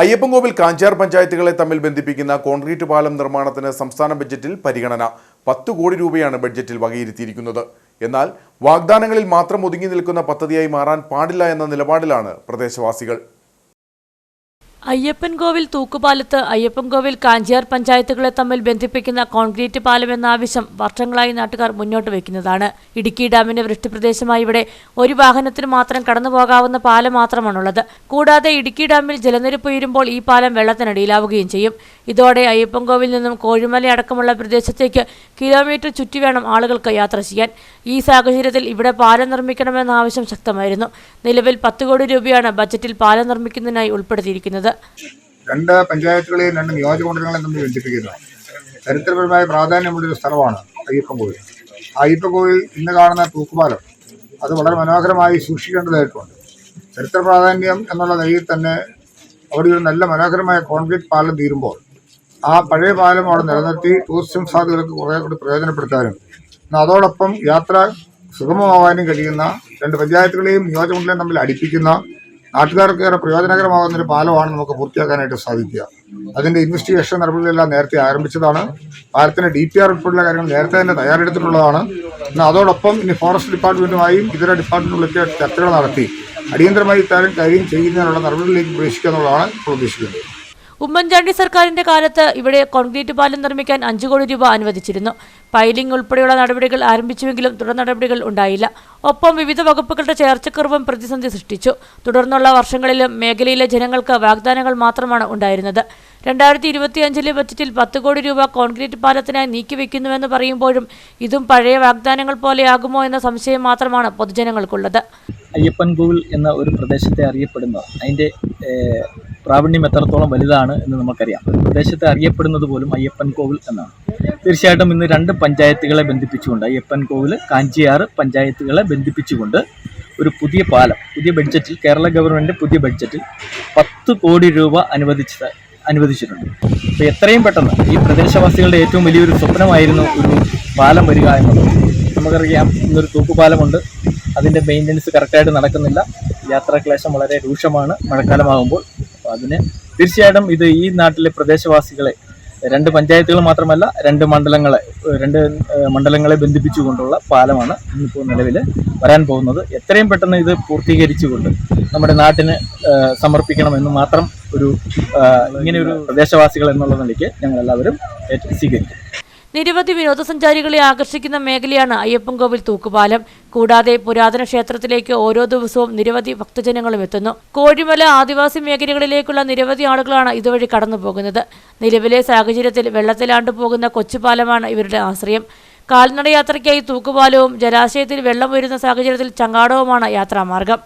അയ്യപ്പൻകോവിൽ കാഞ്ചാർ പഞ്ചായത്തുകളെ തമ്മിൽ ബന്ധിപ്പിക്കുന്ന കോൺക്രീറ്റ് പാലം നിർമ്മാണത്തിന് സംസ്ഥാന ബഡ്ജറ്റിൽ പരിഗണന പത്ത് കോടി രൂപയാണ് ബഡ്ജറ്റിൽ വകയിരുത്തിയിരിക്കുന്നത്. എന്നാൽ വാഗ്ദാനങ്ങളിൽ മാത്രം ഒതുങ്ങി നിൽക്കുന്ന പദ്ധതിയായി മാറാൻ പാടില്ല എന്ന നിലപാടിലാണ് പ്രദേശവാസികൾ. അയ്യപ്പൻകോവിൽ തൂക്കുപാലത്ത് അയ്യപ്പൻകോവിൽ കാഞ്ചിയാർ പഞ്ചായത്തുകളെ തമ്മിൽ ബന്ധിപ്പിക്കുന്ന കോൺക്രീറ്റ് പാലം എന്ന ആവശ്യം വർഷങ്ങളായി നാട്ടുകാർ മുന്നോട്ട് വയ്ക്കുന്നതാണ്. ഇടുക്കി ഡാമിന്റെ വൃഷ്ടിപ്രദേശമായി ഇവിടെ ഒരു വാഹനത്തിന് മാത്രം കടന്നു പോകാവുന്ന പാലം മാത്രമാണുള്ളത്. കൂടാതെ ഇടുക്കി ഡാമിൽ ജലനിരപ്പ് ഉയരുമ്പോൾ ഈ പാലം വെള്ളത്തിനടിയിലാവുകയും ചെയ്യും. ഇതോടെ അയ്യപ്പൻകോവിൽ നിന്നും കോഴിമല അടക്കമുള്ള പ്രദേശത്തേക്ക് കിലോമീറ്റർ ചുറ്റി വേണം ആളുകൾക്ക് യാത്ര ചെയ്യാൻ. ഈ സാഹചര്യത്തിൽ ഇവിടെ പാലം നിർമ്മിക്കണമെന്ന ആവശ്യം ശക്തമായിരുന്നു. നിലവിൽ പത്ത് കോടി രൂപയാണ് ബജറ്റിൽ പാലം നിർമ്മിക്കുന്നതിനായി ഉൾപ്പെടുത്തിയിരിക്കുന്നത്. രണ്ട് പഞ്ചായത്തുകളെയും രണ്ട് നിയോജകമണ്ഡലങ്ങളെയും തമ്മിൽ ബന്ധിപ്പിക്കുന്നു. ചരിത്രപരമായ പ്രാധാന്യമുള്ളൊരു സ്ഥലമാണ് അയ്യപ്പൻകോവിൽ. അയ്യപ്പൻകോവിൽ ഇന്ന് കാണുന്ന തൂക്കുപാലം അത് വളരെ മനോഹരമായി സൂക്ഷിക്കേണ്ടതായിട്ടുണ്ട്. ചരിത്ര പ്രാധാന്യം എന്നുള്ള നിലയിൽ തന്നെ അവിടെ ഒരു നല്ല മനോഹരമായ കോൺക്രീറ്റ് പാലം തീരുമ്പോൾ ആ പഴയ പാലം അവിടെ നിലനിർത്തി ടൂറിസം സാധ്യതകൾക്ക് കുറേ കൂടി പ്രയോജനപ്പെടുത്താനും. അതോടൊപ്പം യാത്ര സുഗമമാവാനും കഴിയുന്ന രണ്ട് പഞ്ചായത്തുകളെയും നിയോജകമണ്ഡലം തമ്മിൽ അടിപ്പിക്കുന്ന നാട്ടുകാർക്ക് ഏറെ പ്രയോജനകരമാകുന്ന ഒരു പാലമാണ് നമുക്ക് പൂർത്തിയാക്കാനായിട്ട് സാധിക്കുക. അതിന്റെ ഇൻവെസ്റ്റിഗേഷൻ നടപടികളെല്ലാം നേരത്തെ ആരംഭിച്ചതാണ്. പാലത്തിന്റെ ഡി പി ആർ ഉൾപ്പെടെയുള്ള കാര്യങ്ങൾ നേരത്തെ തന്നെ തയ്യാറെടുത്തിട്ടുള്ളതാണ്. എന്നാൽ അതോടൊപ്പം ഇനി ഫോറസ്റ്റ് ഡിപ്പാർട്ട്മെന്റുമായും ഇതര ഡിപ്പാർട്ട്മെന്റുകളൊക്കെ ചർച്ചകൾ നടത്തി. അടിയന്തരമായി ഇത്തരം കാര്യം ചെയ്യുന്നതിനുള്ള നടപടികളിലേക്ക് പ്രവേശിക്കുക എന്നുള്ളതാണ് ഇപ്പോൾ ഉദ്ദേശിക്കുന്നത്. ഉമ്മൻചാണ്ടി സർക്കാരിന്റെ കാലത്ത് ഇവിടെ കോൺക്രീറ്റ് പാലം നിർമ്മിക്കാൻ അഞ്ചു കോടി രൂപ അനുവദിച്ചിരുന്നു. പൈലിംഗ് ഉൾപ്പെടെയുള്ള നടപടികൾ ആരംഭിച്ചുവെങ്കിലും തുടർ നടപടികൾ ഉണ്ടായില്ല. ഒപ്പം വിവിധ വകുപ്പുകളുടെ ചേർച്ചക്കുറവും പ്രതിസന്ധി സൃഷ്ടിച്ചു. തുടർന്നുള്ള വർഷങ്ങളിലും മേഖലയിലെ ജനങ്ങൾക്ക് വാഗ്ദാനങ്ങൾ മാത്രമാണ് ഉണ്ടായിരുന്നത്. രണ്ടായിരത്തി ഇരുപത്തിയഞ്ചിലെ ബജറ്റിൽ പത്ത് കോടി രൂപ കോൺക്രീറ്റ് പാലത്തിനായി നീക്കിവെക്കുന്നുവെന്ന് പറയുമ്പോഴും ഇതും പഴയ വാഗ്ദാനങ്ങൾ പോലെയാകുമോ എന്ന സംശയം മാത്രമാണ് പൊതുജനങ്ങൾക്കുള്ളത്. അയ്യപ്പൻകോവിൽ എന്ന ഒരു പ്രദേശത്തെ അറിയപ്പെടുന്ന. അതിന്റെ പ്രാവീണ്യം എത്രത്തോളം വലുതാണ് എന്ന് നമുക്കറിയാം. പ്രദേശത്തെ അറിയപ്പെടുന്നത് പോലും അയ്യപ്പൻ കോവിൽ എന്നാണ്. തീർച്ചയായിട്ടും ഇന്ന് രണ്ട് പഞ്ചായത്തുകളെ ബന്ധിപ്പിച്ചുകൊണ്ട് അയ്യപ്പൻ കോവിൽ കാഞ്ചിയാറ് പഞ്ചായത്തുകളെ ബന്ധിപ്പിച്ചുകൊണ്ട് ഒരു പുതിയ പാലം പുതിയ ബഡ്ജറ്റിൽ കേരള ഗവൺമെന്റ് പുതിയ ബഡ്ജറ്റിൽ പത്ത് കോടി രൂപ അനുവദിച്ചത് അനുവദിച്ചിട്ടുണ്ട്. അപ്പോൾ എത്രയും പെട്ടെന്ന് ഈ പ്രദേശവാസികളുടെ ഏറ്റവും വലിയൊരു സ്വപ്നമായിരുന്നു ഒരു പാലം വരിക എന്നുള്ളത് നമുക്കറിയാം ഇന്നൊരു തൂക്കുപാലമുണ്ട് അതിന്റെ മെയിന്റനൻസ് കറക്റ്റായിട്ട് നടക്കുന്നില്ല. യാത്രാക്ലേശം വളരെ രൂക്ഷമാണ്. മഴക്കാലമാകുമ്പോൾ അപ്പോൾ അതിന് തീർച്ചയായിട്ടും ഇത് ഈ നാട്ടിലെ പ്രദേശവാസികളെ രണ്ട് പഞ്ചായത്തുകൾ മാത്രമല്ല രണ്ട് മണ്ഡലങ്ങളെ രണ്ട് മണ്ഡലങ്ങളെ ബന്ധിപ്പിച്ചുകൊണ്ടുള്ള പാലമാണ് ഇന്നിപ്പോൾ നിലവിൽ വരാൻ പോകുന്നത്. എത്രയും പെട്ടെന്ന് ഇത് പൂർത്തീകരിച്ചുകൊണ്ട് നമ്മുടെ നാട്ടിന് സമർപ്പിക്കണമെന്ന് മാത്രം ഒരു ഇങ്ങനെയൊരു പ്രദേശവാസികൾ എന്നുള്ള നിലയ്ക്ക് ഞങ്ങളെല്ലാവരും സ്വീകരിക്കും. നിരവധി വിനോദസഞ്ചാരികളെ ആകർഷിക്കുന്ന മേഖലയാണ് അയ്യപ്പൻകോവിൽ തൂക്കുപാലം. കൂടാതെ പുരാതന ക്ഷേത്രത്തിലേക്ക് ഓരോ ദിവസവും നിരവധി ഭക്തജനങ്ങളും എത്തുന്നു. കോഴിമല ആദിവാസി മേഖലകളിലേക്കുള്ള നിരവധി ആളുകളാണ് ഇതുവഴി കടന്നു പോകുന്നത് നിലവിലെ സാഹചര്യത്തിൽ വെള്ളത്തിലാണ്ടു പോകുന്ന കൊച്ചുപാലമാണ് ഇവരുടെ ആശ്രയം. കാൽനടയാത്രയ്ക്കായി തൂക്കുപാലവും ജലാശയത്തിൽ വെള്ളം ഉയരുന്ന സാഹചര്യത്തിൽ ചങ്ങാടവുമാണ് യാത്രാമാർഗം.